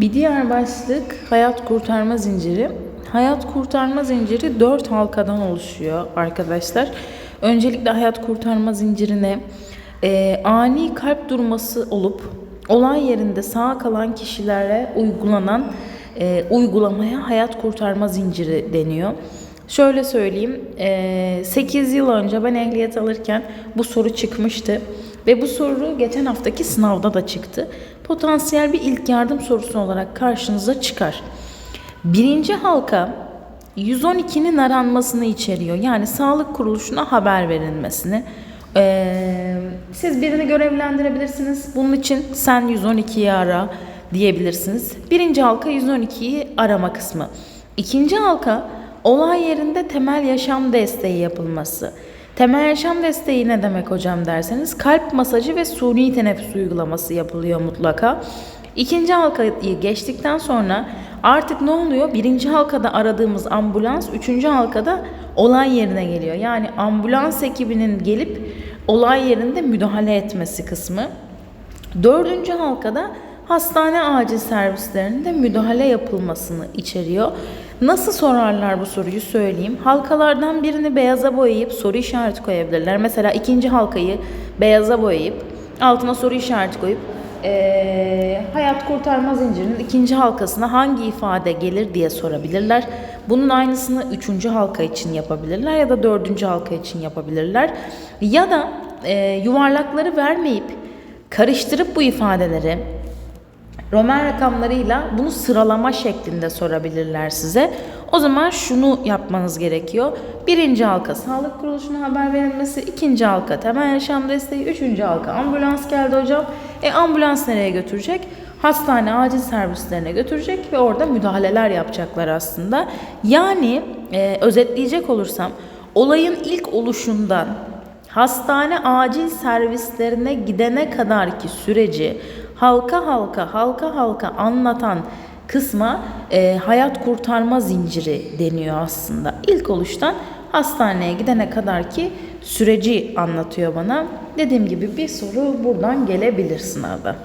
Bir diğer başlık hayat kurtarma zinciri. Hayat kurtarma zinciri 4 halkadan oluşuyor arkadaşlar. Öncelikle hayat kurtarma zincirine e, ani kalp durması olup olay yerinde sağ kalan kişilere uygulanan e, uygulamaya hayat kurtarma zinciri deniyor. Şöyle söyleyeyim, e, 8 yıl önce ben ehliyet alırken bu soru çıkmıştı. Ve bu soru geçen haftaki sınavda da çıktı. Potansiyel bir ilk yardım sorusu olarak karşınıza çıkar. Birinci halka 112'nin aranmasını içeriyor. Yani sağlık kuruluşuna haber verilmesini. Ee, siz birini görevlendirebilirsiniz. Bunun için sen 112'yi ara diyebilirsiniz. Birinci halka 112'yi arama kısmı. İkinci halka olay yerinde temel yaşam desteği yapılması. Temel yaşam desteği ne demek hocam derseniz kalp masajı ve suni teneffüs uygulaması yapılıyor mutlaka. İkinci halkayı geçtikten sonra artık ne oluyor? Birinci halkada aradığımız ambulans, üçüncü halkada olay yerine geliyor. Yani ambulans ekibinin gelip olay yerinde müdahale etmesi kısmı. Dördüncü halkada hastane acil servislerinde müdahale yapılmasını içeriyor. Nasıl sorarlar bu soruyu söyleyeyim. Halkalardan birini beyaza boyayıp soru işareti koyabilirler. Mesela ikinci halkayı beyaza boyayıp altına soru işareti koyup eee, hayat kurtarma zincirinin ikinci halkasına hangi ifade gelir diye sorabilirler. Bunun aynısını üçüncü halka için yapabilirler ya da dördüncü halka için yapabilirler. Ya da eee, yuvarlakları vermeyip karıştırıp bu ifadeleri Roman rakamlarıyla bunu sıralama şeklinde sorabilirler size. O zaman şunu yapmanız gerekiyor. Birinci halka sağlık kuruluşuna haber verilmesi, ikinci halka temel yaşam desteği, üçüncü halka ambulans geldi hocam. E ambulans nereye götürecek? Hastane acil servislerine götürecek ve orada müdahaleler yapacaklar aslında. Yani e, özetleyecek olursam olayın ilk oluşundan hastane acil servislerine gidene kadarki süreci halka halka halka halka anlatan kısma e, hayat kurtarma zinciri deniyor aslında. İlk oluştan hastaneye gidene kadarki süreci anlatıyor bana. Dediğim gibi bir soru buradan gelebilir sınavda.